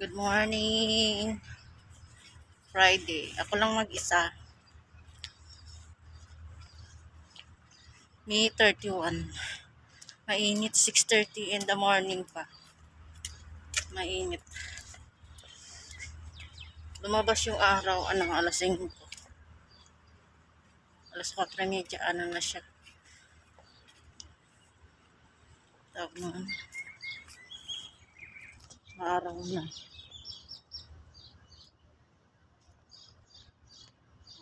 Good morning. Friday. Ako lang mag-isa. May 31. Mainit. 6.30 in the morning pa. Mainit. Lumabas yung araw. Anong alas 5. Alas 4.30. Ano na siya. Tawag ano. Araw na.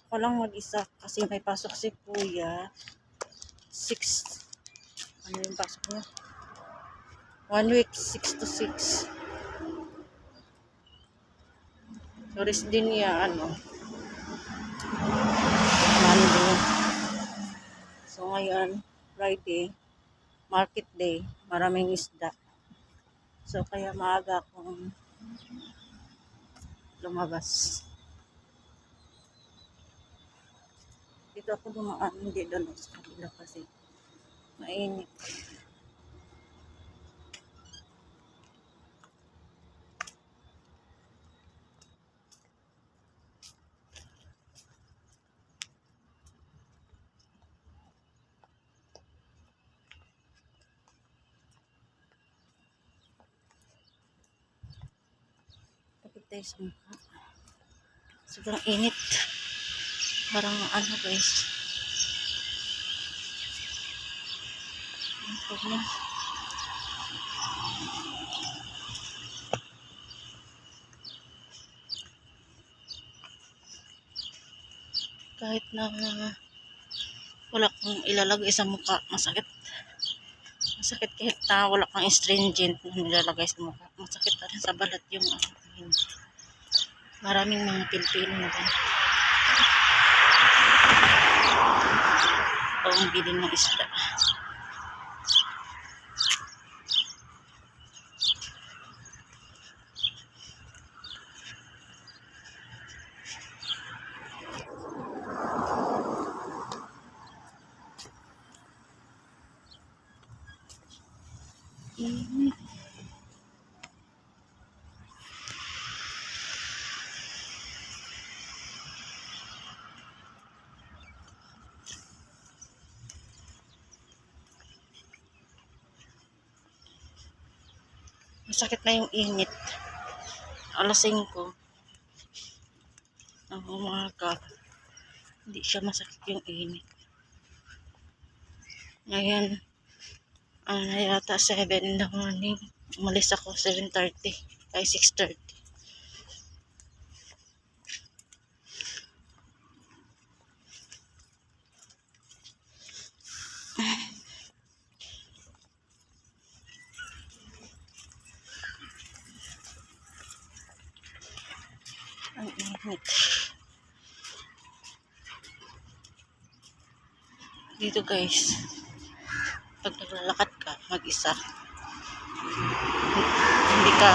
Ako lang mag-isa kasi may pasok si kuya. Six. Ano yung pasok niya? One week, six to six. So, rest din niya, ano, Monday. So, ngayon, Friday, market day, maraming isda. So, kaya maaga akong lumabas. Dito ako dumaan, hindi doon ako sa kabila kasi mainit. Tapit tayo sa mukha. Sobrang init. Parang ano guys. Ang pagna. Kahit na wala kang ilalagay sa mukha, masakit. Masakit kahit na wala kang astringent na nilalagay sa mukha. Masakit na rin sa balat yung ano. Maraming mga Pilipino na ba? Pang bilin ng isda. Init. Masakit na yung init. Alas 5. Ang umaga. Hindi siya masakit yung init. Ngayon, ano yata 7 in the morning. Umalis ako 7.30. Ay 6.30. Dito guys, pag naglalakad ka, mag-isa, hindi ka